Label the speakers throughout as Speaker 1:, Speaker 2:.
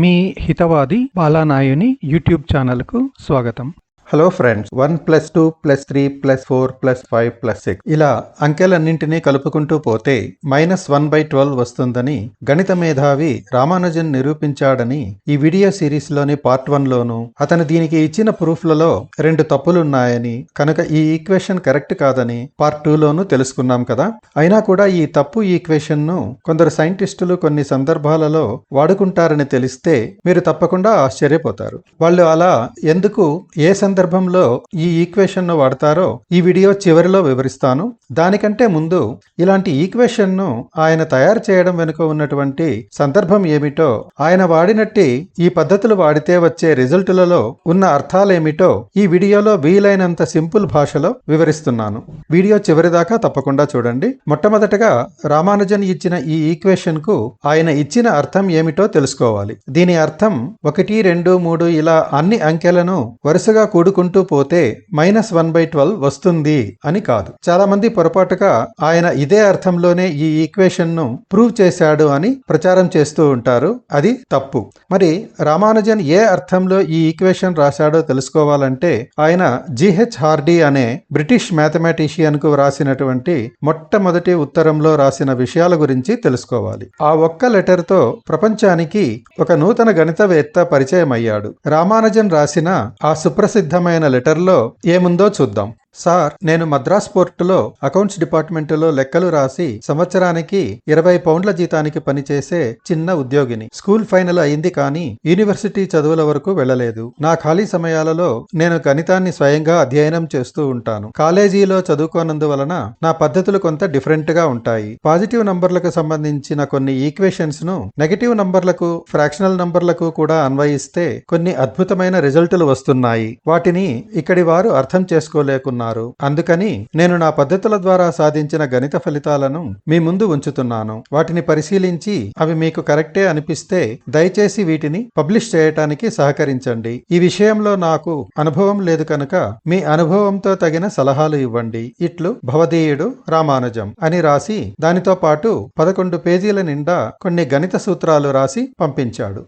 Speaker 1: మీ Hitwadi బాలానాయుని YouTube ఛానల్కు స్వాగతం.
Speaker 2: Hello friends one plus two plus three plus four plus five plus six ఇలా అంకెలన్నింటినీ కలుపుకుంటూ పోతే మైనస్ వన్ బై ట్వెల్వ్ వస్తుందని గణిత మేధావి రామానుజన్ నిరూపించాడని ఈ వీడియో సిరీస్లోని పార్ట్ వన్ లోను అతను దీనికి ఇచ్చిన ప్రూఫ్లలో రెండు తప్పులున్నాయని కనుక ఈ ఈక్వేషన్ కరెక్ట్ కాదని పార్ట్ టూలోను తెలుసుకున్నాం కదా. అయినా కూడా ఈ తప్పు ఈక్వేషన్ను కొందరు సైంటిస్టులు కొన్ని సందర్భాలలో వాడుకుంటారని తెలిస్తే మీరు తప్పకుండా ఆశ్చర్యపోతారు. వాళ్ళు అలా ఎందుకు ఏ సందర్భంలో ఈ ఈక్వేషన్ను వాడతారో ఈ వీడియో చివరిలో వివరిస్తాను. దానికంటే ముందు ఇలాంటి ఈక్వేషన్ను ఆయన తయారు చేయడం వెనుక ఉన్నటువంటి సందర్భం ఏమిటో ఆయన వాడినట్టి ఈ పద్ధతులు వాడితే వచ్చే రిజల్టులలో ఉన్న అర్థాలేమిటో ఈ వీడియోలో వీలైనంత సింపుల్ భాషలో వివరిస్తున్నాను. వీడియో చివరిదాకా తప్పకుండా చూడండి. మొట్టమొదటగా రామానుజన్ ఇచ్చిన ఈ ఈక్వేషన్కు ఆయన ఇచ్చిన అర్థం ఏమిటో తెలుసుకోవాలి. దీని అర్థం ఒకటి రెండు మూడు ఇలా అన్ని అంకెలను వరుసగా కూడుకుంటూ పోతే మైనస్ వన్ బై ట్వెల్వ్ వస్తుంది అని కాదు. చాలా మంది పొరపాటుగా ఆయన ఇదే అర్థంలోనే ఈ ఈక్వేషన్ను ప్రూవ్ చేశాడు అని ప్రచారం చేస్తూ ఉంటారు. అది తప్పు. మరి రామానుజన్ ఏ అర్థంలో ఈ ఈక్వేషన్ రాశాడో తెలుసుకోవాలంటే ఆయన జిహెచ్ హార్డీ అనే బ్రిటిష్ మ్యాథమెటిషియన్కు రాసినటువంటి మొట్టమొదటి ఉత్తరంలో రాసిన విషయాల గురించి తెలుసుకోవాలి. ఆ ఒక్క లెటర్తో ప్రపంచానికి ఒక నూతన గణితవేత్త పరిచయం అయ్యాడు రామానుజన్ రాసిన ఆ సుప్రసిద్ధ సుప్రసిద్ధమైన లెటర్లో ఏముందో చూద్దాం. సార్ నేను మద్రాస్ పోర్టులో అకౌంట్స్ డిపార్ట్మెంటులో లెక్కలు రాసి సంవత్సరానికి ఇరవై పౌండ్ల జీతానికి పనిచేసే చిన్న ఉద్యోగిని. స్కూల్ ఫైనల్ అయింది కానీ యూనివర్సిటీ చదువుల వరకు వెళ్ళలేదు. నా ఖాళీ సమయాలలో నేను గణితాన్ని స్వయంగా అధ్యయనం చేస్తూ ఉంటాను. కాలేజీలో చదువుకోనందువలన నా పద్ధతులు కొంత డిఫరెంట్గా ఉంటాయి. పాజిటివ్ నంబర్లకు సంబంధించిన కొన్ని ఈక్వేషన్స్ను నెగటివ్ నంబర్లకు ఫ్రాక్షనల్ నంబర్లకు కూడా అన్వయిస్తే కొన్ని అద్భుతమైన రిజల్టులు వస్తున్నాయి. వాటిని ఇక్కడి వారు అర్థం చేసుకోలేకున్నారు. అందుకని నేను నా పద్ధతుల ద్వారా సాధించిన గణిత ఫలితాలను మీ ముందు ఉంచుతున్నాను. వాటిని పరిశీలించి అవి మీకు కరెక్టే అనిపిస్తే దయచేసి వీటిని పబ్లిష్ చేయటానికి సహకరించండి. ఈ విషయంలో నాకు అనుభవం లేదు కనుక మీ అనుభవంతో తగిన సలహాలు ఇవ్వండి. ఇట్లు భవదీయుడు రామానుజం అని రాసి దానితో పాటు పదకొండు పేజీల నిండా కొన్ని గణిత సూత్రాలు రాసి పంపించాడు.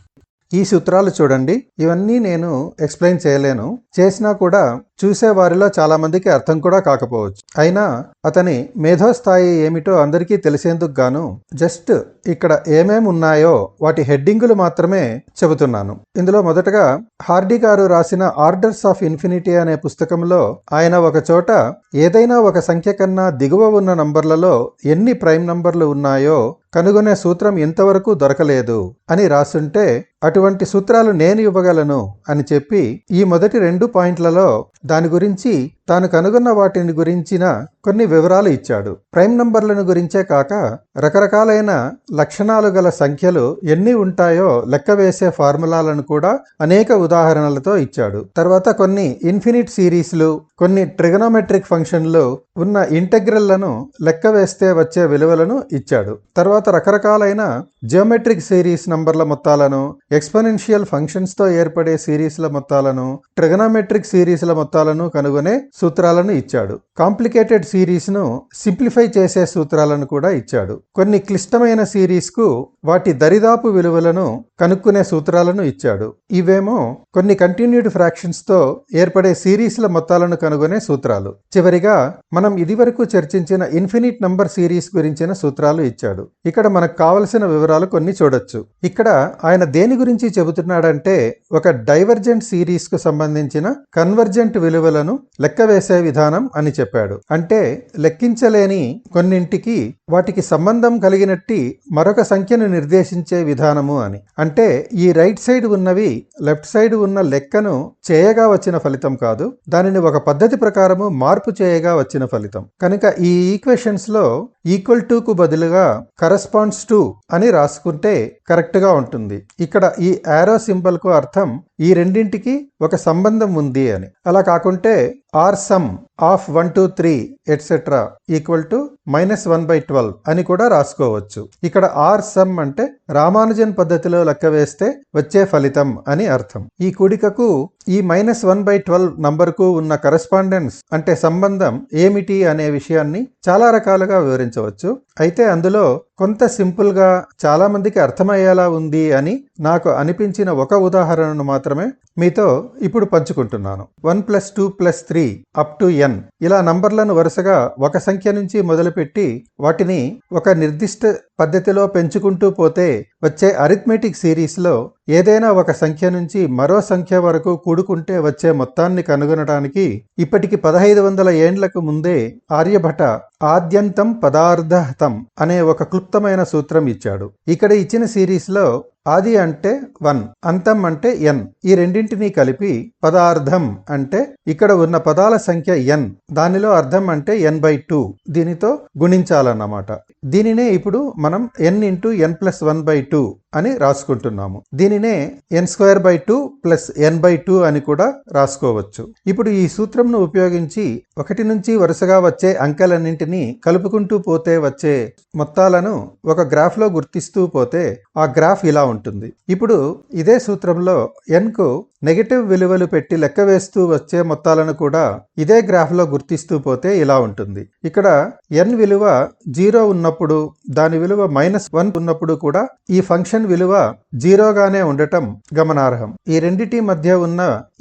Speaker 2: ఈ సూత్రాలు చూడండి. ఇవన్నీ నేను ఎక్స్ప్లెయిన్ చేయలేను. చేసినా కూడా చూసే వారిలో చాలా మందికి అర్థం కూడా కాకపోవచ్చు. అయినా అతని మేధోస్థాయి ఏమిటో అందరికీ తెలిసేందుకు గాను జస్ట్ ఇక్కడ ఏమేమి ఉన్నాయో వాటి హెడ్డింగులు మాత్రమే చెబుతున్నాను. ఇందులో మొదటగా హార్డీ గారు రాసిన ఆర్డర్స్ ఆఫ్ ఇన్ఫినిటీ అనే పుస్తకంలో ఆయన ఒక చోట ఏదైనా ఒక సంఖ్య కన్నా దిగువ ఉన్న నంబర్లలో ఎన్ని ప్రైమ్ నంబర్లు ఉన్నాయో కనుగొనే సూత్రం ఇంతవరకు దొరకలేదు అని రాసుంటే అటువంటి సూత్రాలు నేను ఇవ్వగలను అని చెప్పి ఈ మొదటి రెండు పాయింట్లలో దాని గురించి తాను కనుగొన్న వాటిని గురించిన కొన్ని వివరాలు ఇచ్చాడు. ప్రైమ్ నంబర్లను గురించే కాక రకరకాలైన లక్షణాలు గల సంఖ్యలు ఎన్ని ఉంటాయో లెక్క వేసే ఫార్ములాలను కూడా అనేక ఉదాహరణలతో ఇచ్చాడు. తర్వాత కొన్ని ఇన్ఫినిట్ సిరీస్లు కొన్ని ట్రిగనోమెట్రిక్ ఫంక్షన్లు ఉన్న ఇంటెగ్రల్లను లెక్క వేస్తే వచ్చే విలువలను ఇచ్చాడు. తర్వాత రకరకాలైన జియోమెట్రిక్ సిరీస్ నంబర్ల మొత్తాలను ఎక్స్పోనెన్షియల్ ఫంక్షన్స్తో ఏర్పడే సిరీస్ల మొత్తాలను ట్రిగనోమెట్రిక్ సిరీస్ల మొత్తాలను కనుగొనే సూత్రాలను ఇచ్చాడు. కాంప్లికేటెడ్ సిరీస్ను సింప్లిఫై చేసే సూత్రాలను కూడా ఇచ్చాడు. కొన్ని క్లిష్టమైన సిరీస్కు వాటి దరిదాపు విలువలను కనుక్కునే సూత్రాలను ఇచ్చాడు. ఇవేమో కొన్ని కంటిన్యూడ్ ఫ్రాక్షన్స్తో ఏర్పడే సిరీస్ల మొత్తాలను కనుగొనే సూత్రాలు. చివరిగా మనం ఇదివరకు చర్చించిన ఇన్ఫినిట్ నంబర్ సిరీస్ గురించిన సూత్రాలు ఇచ్చాడు. ఇక్కడ మనకు కావలసిన వివరాలు కొన్ని చూడొచ్చు. ఇక్కడ ఆయన దేని గురించి చెబుతున్నాడంటే ఒక డైవర్జెంట్ సిరీస్కు సంబంధించిన కన్వర్జెంట్ విలువలను లెక్క వేసే విధానం అని చెప్పాడు. అంటే లెక్కించలేని కొన్నింటికి వాటికి సంబంధం కలిగినట్టి మరొక సంఖ్యను నిర్దేశించే విధానము అని. అంటే ఈ రైట్ సైడ్ ఉన్నవి లెఫ్ట్ సైడ్ ఉన్న లెక్కను చేయగా వచ్చిన ఫలితం కాదు. దానిని ఒక పద్ధతి ప్రకారము మార్పు చేయగా వచ్చిన ఫలితం. కనుక ఈ ఈక్వేషన్స్లో ఈక్వల్ టు కు బదులుగా కరస్పాండ్స్ టు అని రాసుకుంటే కరెక్ట్గా ఉంటుంది. ఇక్కడ ఈ యారో సింబల్కు అర్థం ఈ రెండింటికి ఒక సంబంధం ఉంది అని. అలా కాకుంటే or sum of one two three etcetera equal to minus one by twelve అని కూడా రాసుకోవచ్చు. ఇక్కడ ఆర్ సమ్ అంటే రామానుజన్ పద్ధతిలో లెక్క వేస్తే వచ్చే ఫలితం అని అర్థం. ఈ కూడికకు ఈ మైనస్ వన్ బై ట్వెల్వ్ నంబర్కు ఉన్న కరస్పాండెన్స్ అంటే సంబంధం ఏమిటి అనే విషయాన్ని చాలా రకాలుగా వివరించవచ్చు. అయితే అందులో కొంత సింపుల్గా చాలామందికి అర్థమయ్యేలా ఉంది అని నాకు అనిపించిన ఒక ఉదాహరణను మాత్రమే మీతో ఇప్పుడు పంచుకుంటున్నాను. One plus two plus three up to N ఇలా నంబర్లను వరుసగా ఒక సంఖ్య నుంచి మొదలుపెట్టి వాటిని ఒక నిర్దిష్ట పద్ధతిలో పెంచుకుంటూ పోతే వచ్చే అరిథ్మెటిక్ సిరీస్లో ఏదైనా ఒక సంఖ్య నుంచి మరో సంఖ్య వరకు కూడుకుంటే వచ్చే మొత్తాన్ని కనుగొనడానికి ఇప్పటికి పదహైదు వందల ఏండ్లకు ముందే ఆర్యభట ఆద్యంతం పదార్థహతం అనే ఒక క్లుప్తమైన సూత్రం ఇచ్చాడు. ఇక్కడ ఇచ్చిన సిరీస్లో ఆది అంటే వన్ అంతం అంటే ఎన్. ఈ రెండింటినీ కలిపి పదార్థం అంటే ఇక్కడ ఉన్న పదాల సంఖ్య ఎన్. దానిలో అర్థం అంటే ఎన్ బై టూ. దీనితో గుణించాలన్నమాట. దీనినే ఇప్పుడు మనం N into N plus one by two అని రాసుకుంటున్నాము. దీనినే N square by two plus N by two అని కూడా రాసుకోవచ్చు. ఇప్పుడు ఈ సూత్రంను ఉపయోగించి ఒకటి నుంచి వరుసగా వచ్చే అంకెలన్నింటినీ కలుపుకుంటూ పోతే వచ్చే మొత్తాలను ఒక గ్రాఫ్లో గుర్తిస్తూ పోతే ఆ గ్రాఫ్ ఇలా ఉంటుంది. ఇప్పుడు ఇదే సూత్రంలో ఎన్కు నెగటివ్ విలువలు పెట్టి లెక్క వేస్తూ వచ్చే మొత్తాలను కూడా ఇదే గ్రాఫ్లో గుర్తిస్తూ పోతే ఇలా ఉంటుంది. ఇక్కడ ఎన్ విలువ జీరో ఉన్నప్పుడు దాని విలువ మైనస్ వన్ ఉన్నప్పుడు కూడా ఈ ఫంక్షన్ విలువ జీరోగానే ఉండటం గమనార్హం. ఈ రెండిటి మధ్య ఉన్న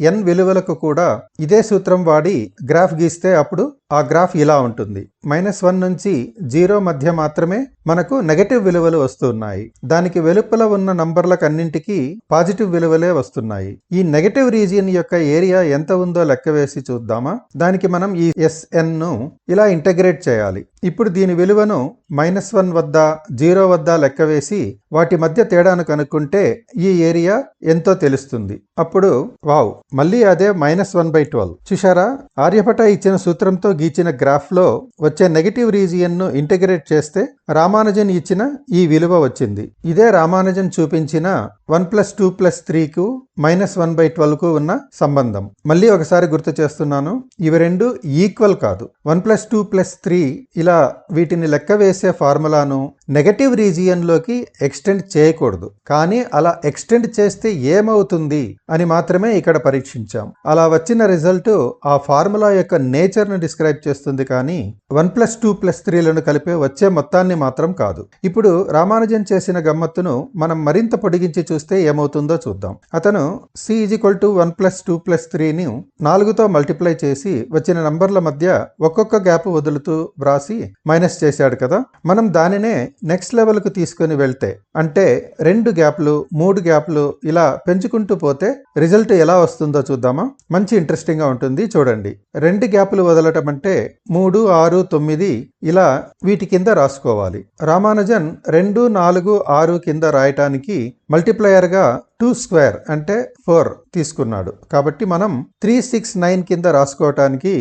Speaker 2: ఎన్ విలువలకు కూడా ఇదే సూత్రం వాడి గ్రాఫ్ గీస్తే అప్పుడు ఆ గ్రాఫ్ ఇలా ఉంటుంది. మైనస్ వన్ నుంచి జీరో మధ్య మాత్రమే మనకు నెగటివ్ విలువలు వస్తున్నాయి దానికి వెలుపల ఉన్న నంబర్లకు అన్నింటికి పాజిటివ్ విలువలే వస్తున్నాయి. ఈ నెగటివ్ రీజియన్ యొక్క ఏరియా ఎంత ఉందో లెక్క వేసి చూద్దామా? దానికి మనం ఈ ఎస్ఎన్ను ఇలా ఇంటగ్రేట్ చేయాలి. ఇప్పుడు దీని విలువను మైనస్ వన్ వద్ద జీరో వద్ద లెక్క వేసి వాటి మధ్య తేడాను కనుక్కుంటే ఈ ఏరియా ఎంతో తెలుస్తుంది. అప్పుడు వావ్ మళ్ళీ అదే మైనస్ వన్ బై ట్వెల్వ్. చూశారా? ఆర్యభట ఇచ్చిన సూత్రంతో గీచిన గ్రాఫ్లో వచ్చే నెగటివ్ రీజియన్ను ఇంటిగ్రేట్ చేస్తే రామానుజన్ ఇచ్చిన ఈ విలువ వచ్చింది. ఇదే రామానుజన్ చూపించిన వన్ ప్లస్ టూ ప్లస్ త్రీకు మైనస్ వన్ బై ట్వెల్వ్కు ఉన్న సంబంధం. మళ్ళీ ఒకసారి గుర్తు చేస్తున్నాను ఇవి రెండు ఈక్వల్ కాదు. One plus two plus three ఇలా వీటిని లెక్క వేసే ఫార్ములాను నెగటివ్ రీజియన్లోకి ఎక్స్టెండ్ చేయకూడదు. కానీ అలా ఎక్స్టెండ్ చేస్తే ఏమవుతుంది? అని మాత్రమే ఇక్కడ పరీక్షించాం. అలా వచ్చిన రిజల్ట్ ఆ ఫార్ములా యొక్క నేచర్ను డిస్క్రైబ్ చేస్తుంది కానీ వన్ ప్లస్ టూ ప్లస్ త్రీలను కలిపే వచ్చే మొత్తాన్ని మాత్రం కాదు. ఇప్పుడు రామానుజన్ చేసిన గమ్మత్తును మనం మరింత పొడిగించి చూస్తే ఏమవుతుందో చూద్దాం. అతను C equal to one plus two plus త్రీని నాలుగుతో మల్టిప్లై చేసి వచ్చిన నంబర్ల మధ్య ఒక్కొక్క గ్యాప్ వదులుతూ వ్రాసి మైనస్ చేశాడు కదా? మనం దానినే నెక్స్ట్ లెవెల్కు తీసుకుని తీసుకొని వెళ్తే అంటే రెండు గ్యాప్లు మూడు గ్యాప్లు ఇలా పెంచుకుంటూ పోతే రిజల్ట్ ఎలా వస్తుందో చూద్దామా? మంచి ఇంట్రెస్టింగ్గా ఉంటుంది చూడండి. రెండు గ్యాప్లు వదలటం అంటే మూడు ఆరు తొమ్మిది ఇలా వీటి కింద రాసుకోవాలి. రామానుజన్ రెండు నాలుగు ఆరు కింద రాయటానికి మల్టిప్లయర్గా టూ స్క్వేర్ అంటే ఫోర్ తీసుకున్నాడు. కాబట్టి మనం త్రీ సిక్స్ నైన్ కింద రాసుకోవటానికి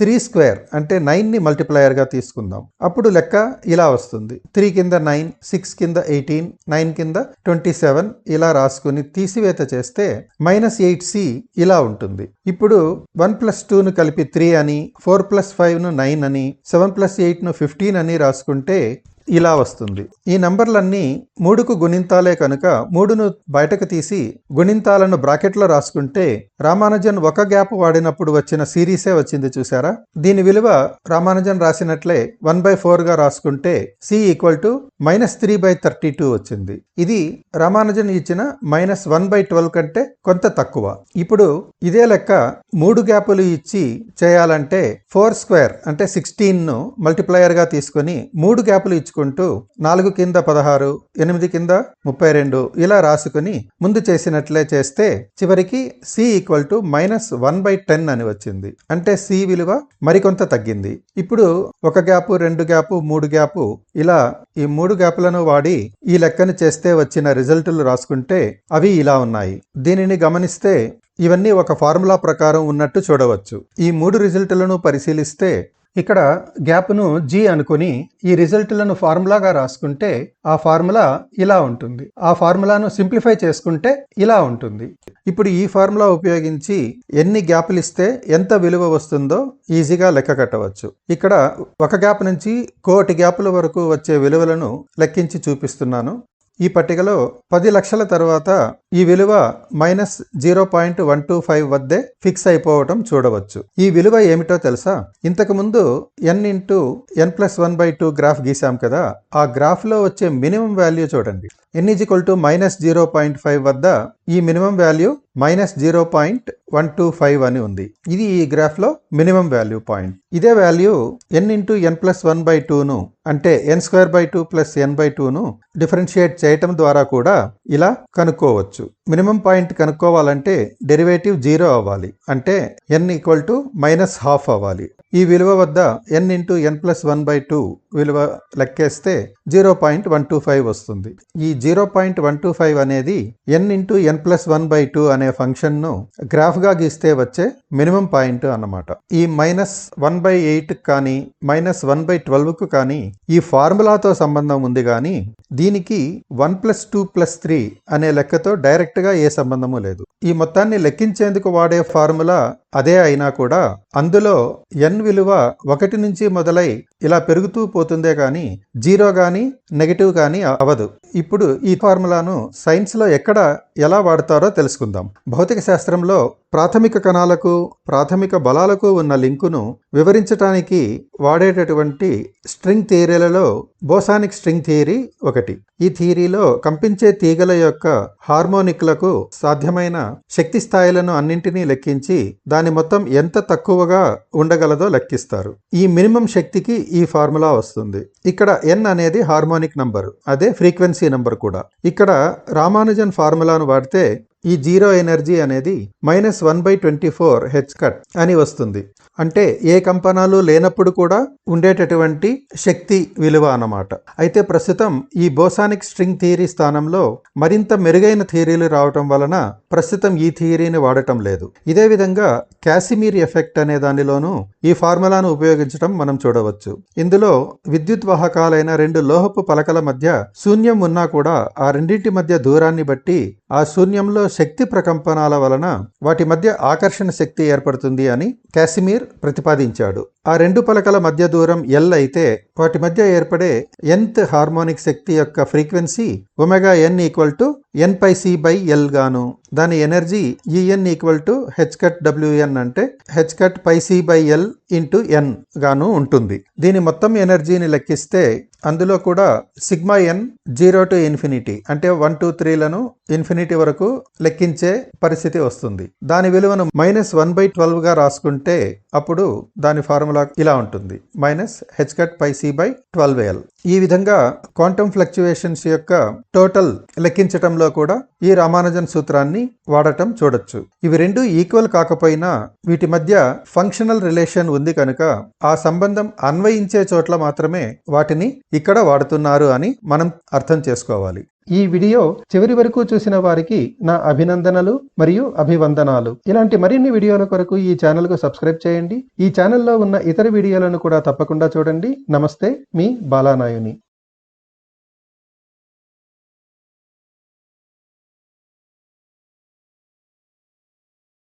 Speaker 2: త్రీ స్క్వేర్ అంటే నైన్ని మల్టిప్లయర్గా తీసుకుందాం. అప్పుడు లెక్క ఇలా వస్తుంది. త్రీ కింద నైన్ సిక్స్ కింద ఎయిటీన్ నైన్ కింద ట్వంటీ సెవెన్ ఇలా రాసుకుని తీసివేత చేస్తే మైనస్ ఎయిట్ సి ఇలా ఉంటుంది. ఇప్పుడు వన్ ప్లస్ టూను కలిపి త్రీ అని ఫోర్ ప్లస్ ఫైవ్ను నైన్ అని సెవెన్ ప్లస్ ఎయిట్ను ఫిఫ్టీన్ అని రాసుకుంటే ఇలా వస్తుంది. ఈ నంబర్లన్నీ మూడుకు గుణింతాలే కనుక మూడును బయటకు తీసి గుణింతాలను బ్రాకెట్లో రాసుకుంటే రామానుజన్ ఒక గ్యాప్ వాడినప్పుడు వచ్చిన సిరీసే వచ్చింది చూసారా దీని విలువ రామానుజన్ రాసినట్లే వన్ బై ఫోర్గా రాసుకుంటే C equal to minus three by thirty two వచ్చింది. ఇది రామానుజన్ ఇచ్చిన మైనస్ వన్ బై ట్వెల్వ్ కంటే కొంత తక్కువ. ఇప్పుడు ఇదే లెక్క మూడు గ్యాపులు ఇచ్చి చేయాలంటే ఫోర్ స్క్వేర్ అంటే సిక్స్టీన్ను మల్టిప్లయర్గా తీసుకొని మూడు గ్యాపులు తీసుకుంటూ నాలుగు కింద పదహారు ఎనిమిది కింద ముప్పై రెండు ఇలా రాసుకుని ముందు చేసినట్లే చేస్తే చివరికి C equal to minus one by ten అని వచ్చింది. అంటే సి విలువ మరికొంత తగ్గింది. ఇప్పుడు ఒక గ్యాపు రెండు గ్యాపు మూడు గ్యాపు ఇలా ఈ మూడు గ్యాపులను వాడి ఈ లెక్కను చేస్తే వచ్చిన రిజల్టులు రాసుకుంటే అవి ఇలా ఉన్నాయి. దీనిని గమనిస్తే ఇవన్నీ ఒక ఫార్ములా ప్రకారం ఉన్నట్టు చూడవచ్చు. ఈ మూడు రిజల్టులను పరిశీలిస్తే ఇక్కడ గ్యాప్ను జీ అనుకుని ఈ రిజల్ట్లను ఫార్ములాగా రాసుకుంటే ఆ ఫార్ములా ఇలా ఉంటుంది. ఆ ఫార్ములాను సింప్లిఫై చేసుకుంటే ఇలా ఉంటుంది. ఇప్పుడు ఈ ఫార్ములా ఉపయోగించి ఎన్ని గ్యాప్లు ఇస్తే ఎంత విలువ వస్తుందో ఈజీగా లెక్క కట్టవచ్చు. ఇక్కడ ఒక గ్యాప్ నుంచి కోటి గ్యాపుల వరకు వచ్చే విలువలను లెక్కించి చూపిస్తున్నాను. ఈ పట్టికలో పది లక్షల తర్వాత ఈ విలువ minus zero point one two five వద్దే ఫిక్స్ అయిపోవటం చూడవచ్చు. ఈ విలువ ఏమిటో తెలుసా? ఇంతకుముందు N into N plus one by two graph గీసాం కదా ఆ గ్రాఫ్లో వచ్చే మినిమం వాల్యూ చూడండి. N is equal to minus zero point five వద్ద ఈ minimum value minus zero point one two five అని ఉంది. ఇది ఈ గ్రాఫ్లో మినిమం వాల్యూ పాయింట్. ఇదే value N into N plus one by టూను అంటే N square by two plus N by టూను differentiate చేయటం ద్వారా కూడా ఇలా కనుక్కోవచ్చు. మినిమం పాయింట్ కనుక్కోవాలంటే డెరివేటివ్ జీరో అవ్వాలి. అంటే N equal to minus half అవ్వాలి. ఈ విలువ వద్ద N into N plus one by two విలువ లెక్కేస్తే zero point one two five వస్తుంది. ఈ zero point one two five అనేది N into N plus one by two అనే ఫంక్షన్ను గ్రాఫ్గా గీస్తే వచ్చే మినిమం పాయింట్ అన్నమాట. ఈ మైనస్ వన్ బై ఎయిట్ కానీ మైనస్ వన్ బై ట్వెల్వ్కు కానీ ఈ ఫార్ములాతో సంబంధం ఉంది కానీ దీనికి one plus two plus three అనే లెక్కతో డైరెక్ట్ డైరెక్ట్గా ఏ సంబంధము లేదు. ఈ మొత్తాన్ని లెక్కించేందుకు వాడే ఫార్ములా అదే అయినా కూడా అందులో ఎన్ విలువ ఒకటి నుంచి మొదలై ఇలా పెరుగుతూ పోతుందే కానీ జీరో కానీ నెగటివ్ కానీ అవదు ఇప్పుడు ఈ ఫార్ములాను సైన్స్లో ఎక్కడ ఎలా వాడతారో తెలుసుకుందాం. భౌతిక శాస్త్రంలో ప్రాథమిక కణాలకు ప్రాథమిక బలాలకు ఉన్న లింకును వివరించటానికి వాడేటటువంటి స్ట్రింగ్ థియరీలలో బోసానిక్ స్ట్రింగ్ థియరీ ఒకటి. ఈ థియరీలో కంపించే తీగల యొక్క హార్మోనిక్లకు సాధ్యమైన శక్తి స్థాయిలను అన్నింటినీ లెక్కించి దాని మొత్తం ఎంత తక్కువగా ఉండగలదో లెక్కిస్తారు. ఈ మినిమం శక్తికి ఈ ఫార్ములా వస్తుంది. ఇక్కడ ఎన్ అనేది హార్మోనిక్ నంబర్ అదే ఫ్రీక్వెన్సీ నంబర్ కూడా. ఇక్కడ రామానుజన్ ఫార్ములాను వాడితే ఈ జీరో ఎనర్జీ అనేది minus one by twenty four H cut అని వస్తుంది. అంటే ఏ కంపనాలు లేనప్పుడు కూడా ఉండేటటువంటి శక్తి విలువ అన్నమాట. అయితే ప్రస్తుతం ఈ బోసానిక్ స్ట్రింగ్ థియరీ స్థానంలో మరింత మెరుగైన థియరీలు రావటం వలన ప్రస్తుతం ఈ థియరీని వాడటం లేదు. ఇదే విధంగా క్యాసిమీర్ ఎఫెక్ట్ అనే దానిలోనూ ఈ ఫార్ములాను ఉపయోగించడం మనం చూడవచ్చు. ఇందులో విద్యుత్ వాహకాలైన రెండు లోహపు పలకల మధ్య శూన్యం ఉన్నా కూడా ఆ రెండింటి మధ్య దూరాన్ని బట్టి ఆ శూన్యంలో శక్తి ప్రకంపనాల వలన వాటి మధ్య ఆకర్షణ శక్తి ఏర్పడుతుంది అని కాశ్మీర్ ప్రతిపాదించాడు. ఆ రెండు పలకల మధ్య దూరం ఎల్ అయితే వాటి మధ్య ఏర్పడే ఎన్త్ హార్మోనిక్ శక్తి యొక్క frequency omega N equal to N pi C by L గాను. దాని energy E N equal to H cut W N అంటే H cut pi C by L into N గాను ఉంటుంది. దీని మొత్తం ఎనర్జీని లెక్కిస్తే అందులో కూడా sigma N zero to infinity అంటే వన్ టూ త్రీలను ఇన్ఫినిటీ వరకు లెక్కించే పరిస్థితి వస్తుంది. దాని విలువను మైనస్ వన్ బై ట్వెల్వ్గా రాసుకుంటే అప్పుడు దాని ఫార్ములా ఇలా ఉంటుంది. Minus H cut pi C by twelve L. ఈ విధంగా క్వాంటమ్ ఫ్లక్చువేషన్స్ యొక్క టోటల్ లెక్కించటంలో కూడా ఈ రామానుజన్ సూత్రాన్ని వాడటం చూడొచ్చు. ఇవి రెండు ఈక్వల్ కాకపోయినా వీటి మధ్య ఫంక్షనల్ రిలేషన్ ఉంది కనుక ఆ సంబంధం అన్వయించే చోట్ల మాత్రమే వాటిని ఇక్కడ వాడుతున్నారు అని మనం అర్థం చేసుకోవాలి. ఈ వీడియో చివరి వరకు చూసిన వారికి నా అభినందనలు మరియు అభివందనాలు. ఇలాంటి మరిన్ని వీడియోల కొరకు ఈ ఛానల్కు సబ్స్క్రైబ్ చేయండి. ఈ ఛానల్లో ఉన్న ఇతర వీడియోలను కూడా తప్పకుండా చూడండి. నమస్తే మీ బాలానాయుని.